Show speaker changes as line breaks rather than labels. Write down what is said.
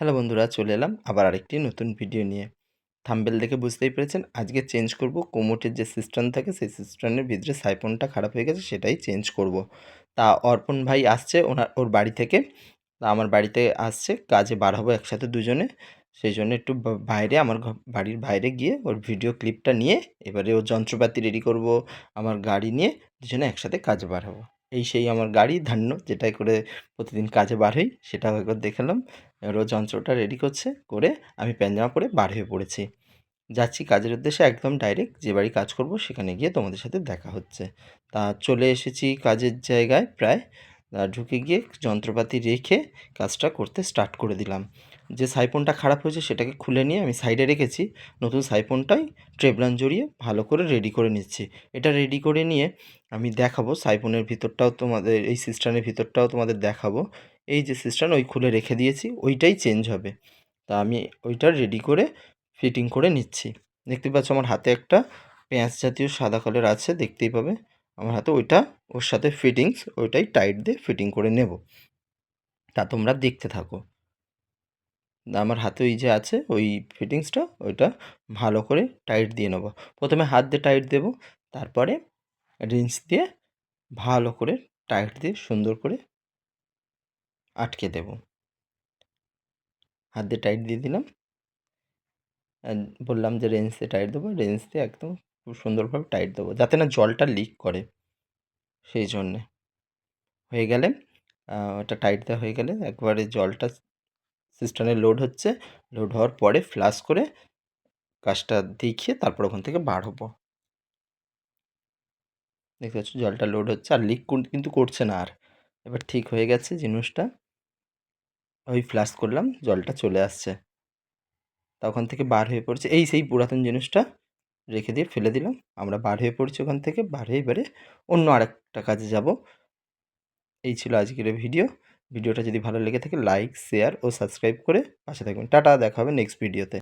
Hello বন্ধুরা, চলে এলাম আবার আরেকটি নতুন ভিডিও নিয়ে। থাম্বেল দেখে বুঝতেই পেরেছেন, আজকে চেঞ্জ করব কোমোটের যে সিস্টেম থাকে, সেই সিস্টেমের ভিতরে সাইফোনটা খারাপ হয়ে গেছে, সেটাই চেঞ্জ করব। তা অর্পণ ভাই আসছে, ওনার, ওর বাড়ি থেকে। তা আমার বাড়িতে আসছে, কাজে বার হব একসাথে দুজনে। সেই জন্য একটু বাইরে, আমার বাড়ির বাইরে গিয়ে ওর ভিডিও ক্লিপটা নিয়ে, এবারে ওর যন্ত্রপাতি রেডি করব, আমার গাড়ি নিয়ে, দুজনে একসাথে কাজে বার হব। এই সেই আমার গাড়ি ধান্য, যেটাই করে প্রতিদিন কাজে বার হই সেটাও একবার দেখালাম ও যন্ত্রটা রেডি করছে, করে আমি প্যান্ট পরে বার হয়ে পড়েছি। যাচ্ছি কাজের উদ্দেশ্যে একদম ডাইরেক্ট যে বাড়ি কাজ করব, সেখানে গিয়ে তোমাদের সাথে দেখা হচ্ছে। তা চলে এসেছি কাজের জায়গায় প্রায়। ঢুকে গিয়ে যন্ত্রপাতি রেখে কাজটা করতে স্টার্ট করে দিলাম। যে সাইফোনটা খারাপ হয়েছে সেটাকে খুলে নিয়ে আমি সাইডে রেখেছি। নতুন সাইফোনটাই ট্রেবলান জড়িয়ে ভালো করে রেডি করে নিচ্ছি। এটা রেডি করে নিয়ে আমি দেখাবো সাইফোনের ভিতরটাও তোমাদের, এই সিস্টেমের ভিতরটাও তোমাদের দেখাবো। এই যে সিস্টেম ওই খুলে রেখে দিয়েছি, ওইটাই চেঞ্জ হবে। তা আমি ওইটা রেডি করে ফিটিং করে নিচ্ছি। দেখতে পাচ্ছ আমার হাতে একটা পেঁয়াজ জাতীয় সাদা কালার আছে, দেখতেই পাবে। আমার হাতে ওইটা, ওর সাথে ফিটিংস, ওইটাই টাইট দিয়ে ফিটিং করে নেব। তা তোমরা দেখতে থাকো। আমার হাতে ওই যে আছে, ওই ফিটিংসটা ওইটা ভালো করে টাইট দিয়ে নেব। প্রথমে হাত দিয়ে টাইট দেবো, তারপরে রিন্স দিয়ে ভালো করে টাইট দিয়ে সুন্দর করে আটকে দেব। হাত দিয়ে টাইট দিয়ে দিলাম। বললাম যে রেঞ্জ দিয়ে টাইট দেবো রেঞ্জ দিয়ে একদম খুব সুন্দরভাবে টাইট দেবো, যাতে না জলটা লিক করে। সেই জন্যে। হয়ে গেলে ওটা টাইট দেওয়া হয়ে গেলে একবারে জলটা সিস্টেমে লোড হচ্ছে। লোড হওয়ার পরে ফ্লাশ করে কাজটা দেখিয়ে তারপর ওখান থেকে বার হব। দেখতে পাচ্ছ জলটা লোড হচ্ছে আর লিক কিন্তু করছে না আর। এবার ঠিক হয়ে গেছে জিনিসটা। ওই ফ্লাশ করলাম, জলটা চলে আসছে। তখন থেকে বার হয়ে পড়ছে। এই সেই পুরাতন জিনিসটা রেখে দিয়ে ফেলে দিলাম। আমরা বার হয়ে পড়ছি ওখান থেকে। বার হয়ে এবারে অন্য আরেকটা কাজে যাব। এই ছিল আজকের ভিডিও ভিডিওটা যদি ভালো লেগে থাকে লাইক শেয়ার ও সাবস্ক্রাইব করে পাশে থাকবেন। টাটা, দেখা হবে নেক্সট ভিডিওতে